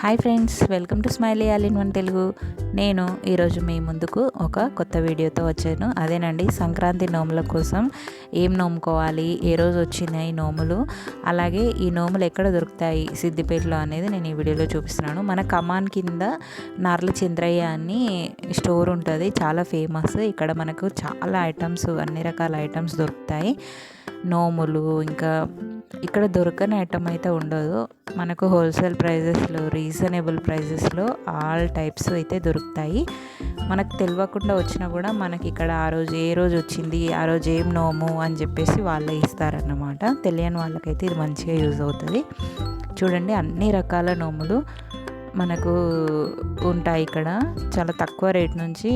Hi friends welcome to smiley all in one Telugu. నేను ఈరోజు మీ ముందుకు ఒక కొత్త వీడియోతో వచ్చాను. అదేనండి సంక్రాంతి నోముల కోసం ఏం నోముకోవాలి ఏ రోజు వచ్చినాయి నోములు అలాగే ఈ నోములు ఎక్కడ దొరుకుతాయి సిద్దిపేటలో అనేది నేను ఈ వీడియోలో చూపిస్తున్నాను. మన కమాన్ కింద నార్ల చంద్రయ్య అని స్టోర్ ఉంటుంది చాలా ఫేమస్. ఇక్కడ మనకు చాలా ఐటమ్స్ అన్ని రకాల ఐటమ్స్ దొరుకుతాయి. నోములు ఇంకా ఇక్కడ దొరకని ఐటమ్ అయితే ఉండదు. మనకు హోల్సేల్ ప్రైజెస్లో రీజనబుల్ ప్రైజెస్లో ఆల్ టైప్స్ అయితే దొరుకుతాయి. మనకు తెలియకుండా వచ్చినా కూడా మనకి ఇక్కడ ఆ రోజు ఏ రోజు వచ్చింది ఆ రోజు ఏం నోము అని చెప్పేసి వాళ్ళే ఇస్తారన్నమాట. తెలియని వాళ్ళకైతే ఇది మంచిగా యూజ్ అవుతుంది. చూడండి అన్ని రకాల నోములు మనకు ఉంటాయి ఇక్కడ. చాలా తక్కువ రేట్ నుంచి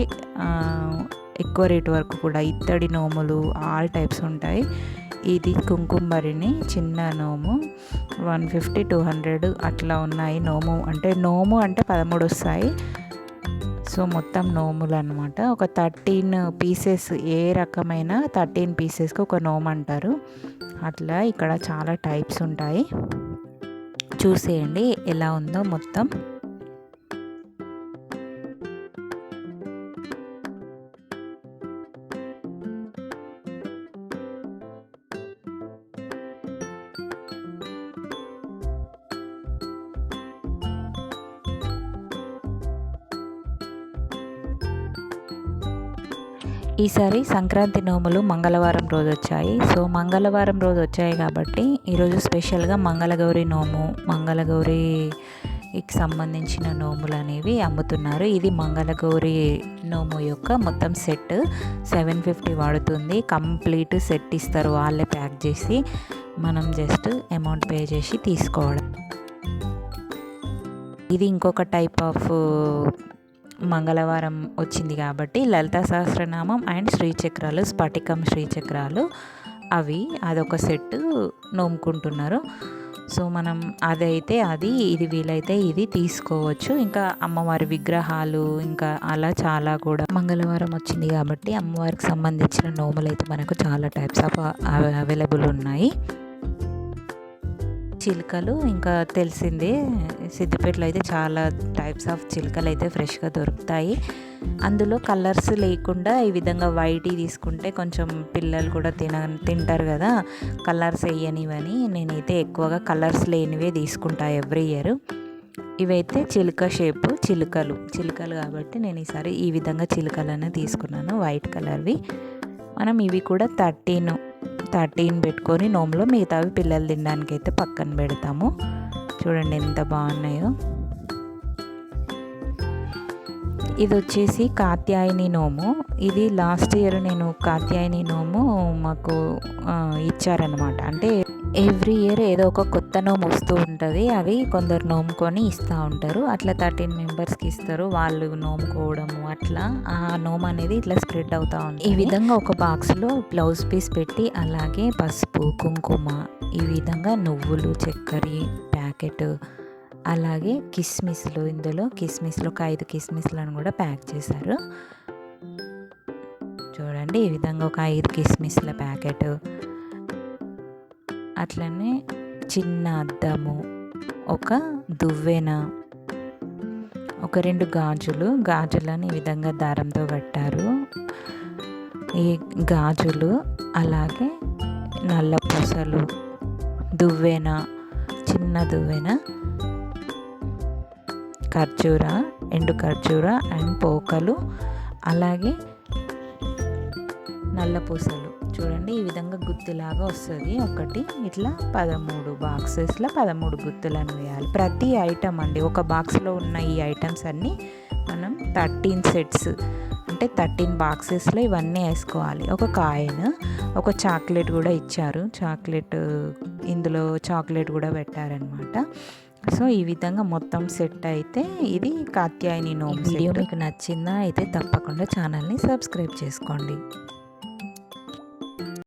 ఎక్కువ రేట్ వరకు కూడా ఇత్తడి నోములు ఆల్ టైప్స్ ఉంటాయి. ఇది కుంకుమరిని చిన్న నోము. వన్ ఫిఫ్టీ టూ హండ్రెడ్ అట్లా ఉన్నాయి నోము. అంటే నోము అంటే పదమూడు వస్తాయి. సో మొత్తం నోములు అనమాట ఒక థర్టీన్ పీసెస్ ఏ రకమైన థర్టీన్ పీసెస్కి ఒక నోము అంటారు. అట్లా ఇక్కడ చాలా టైప్స్ ఉంటాయి. చూసేయండి ఎలా ఉందో మొత్తం. ఈసారి సంక్రాంతి నోములు మంగళవారం రోజు వచ్చాయి సో మంగళవారం రోజు వచ్చాయి కాబట్టి ఈరోజు స్పెషల్గా మంగళగౌరి నోము మంగళగౌరికి సంబంధించిన నోములు అనేవి అమ్ముతున్నారు. ఇది మంగళగౌరి నోము యొక్క మొత్తం సెట్ సెవెన్ ఫిఫ్టీ పడుతుంది కంప్లీట్ సెట్ ఇస్తారు వాళ్ళే ప్యాక్ చేసి మనం జస్ట్ అమౌంట్ పే చేసి తీసుకోవడం. ఇది ఇంకొక టైప్ ఆఫ్ మంగళవారం వచ్చింది కాబట్టి లలిత సహస్రనామం అండ్ శ్రీచక్రాలు స్ఫటికం శ్రీచక్రాలు. అవి అదొక సెట్ నోముకుంటున్నారు. సో మనం అదైతే అది ఇది వీలైతే ఇది తీసుకోవచ్చు. ఇంకా అమ్మవారి విగ్రహాలు ఇంకా అలా చాలా కూడా మంగళవారం వచ్చింది కాబట్టి అమ్మవారికి సంబంధించిన నోములు అయితే మనకు చాలా టైప్స్ ఆఫ్ అవైలబుల్ ఉన్నాయి. చిలుకలు ఇంకా తెలిసిందే. సిద్దిపేటలో అయితే చాలా టైప్స్ ఆఫ్ చిలుకలు అయితే ఫ్రెష్గా దొరుకుతాయి. అందులో కలర్స్ లేకుండా ఈ విధంగా వైట్ తీసుకుంటే కొంచెం పిల్లలు కూడా తిన తింటారు కదా. కలర్స్ వేయనివని నేనైతే ఎక్కువగా కలర్స్ లేనివే తీసుకుంటా ఎవ్రీ ఇయర్ ఇవైతే చిలుక షేపు చిలుకలు. చిలుకలు కాబట్టి నేను ఈసారి ఈ విధంగా చిలుకలను తీసుకున్నాను వైట్ కలర్వి మనం ఇవి కూడా థర్టీన్ థర్టీన్ పెట్టుకొని నోములో మిగతావి పిల్లలు తినడానికి అయితే పక్కన పెడతాము. చూడండి ఎంత బాగున్నాయో. ఇది వచ్చేసి కాత్యాయని నోము. ఇది లాస్ట్ ఇయర్ నేను కాత్యాయని నోము మాకు ఇచ్చారనమాట అంటే ఎవ్రీ ఇయర్ ఏదో ఒక కొత్త నోము వస్తూ ఉంటుంది. అవి కొందరు నోముకొని ఇస్తూ ఉంటారు. అట్లా థర్టీన్ మెంబర్స్కి ఇస్తారు వాళ్ళు నోముకోవడము అట్లా. ఆ నోము అనేది ఇట్లా స్ప్రెడ్ అవుతూ ఉంది ఈ విధంగా ఒక బాక్స్లో బ్లౌజ్ పీస్ పెట్టి అలాగే పసుపు కుంకుమ ఈ విధంగా నువ్వులు చక్కెర ప్యాకెట్ అలాగే కిస్మిస్లు ఇందులో కిస్మిస్లు ఒక ఐదు కిస్మిస్లను కూడా ప్యాక్ చేశారు. చూడండి ఈ విధంగా ఒక ఐదు కిస్మిస్ల ప్యాకెట్ అట్లనే చిన్న అద్దము ఒక దువ్వెన ఒక రెండు గాజులు. గాజులను ఈ విధంగా దారంతో కట్టారు. ఈ గాజులు అలాగే నల్ల పూసలు దువ్వెన చిన్న దువ్వెన ఖర్జూర ఎండు ఖర్జూర అండ్ పోకలు అలాగే నల్ల పూసలు. చూడండి ఈ విధంగా గుత్తులాగా వస్తుంది. ఒకటి ఇట్లా పదమూడు బాక్సెస్లో పదమూడు గుత్తులను వేయాలి. ప్రతి ఐటమ్ అండి ఒక బాక్స్లో ఉన్న ఈ ఐటమ్స్ అన్నీ మనం థర్టీన్ సెట్స్ అంటే థర్టీన్ బాక్సెస్లో ఇవన్నీ వేసుకోవాలి. ఒక కాయిన్ ఒక చాక్లెట్ కూడా ఇచ్చారు. చాక్లెట్ ఇందులో చాక్లెట్ కూడా పెట్టారనమాట సో ఈ విధంగా మొత్తం సెట్ అయితే ఇది కాత్యాయని నోమ్ వీడియో మీకు నచ్చిందా అయితే తప్పకుండా ఛానల్ని సబ్స్క్రైబ్ చేసుకోండి.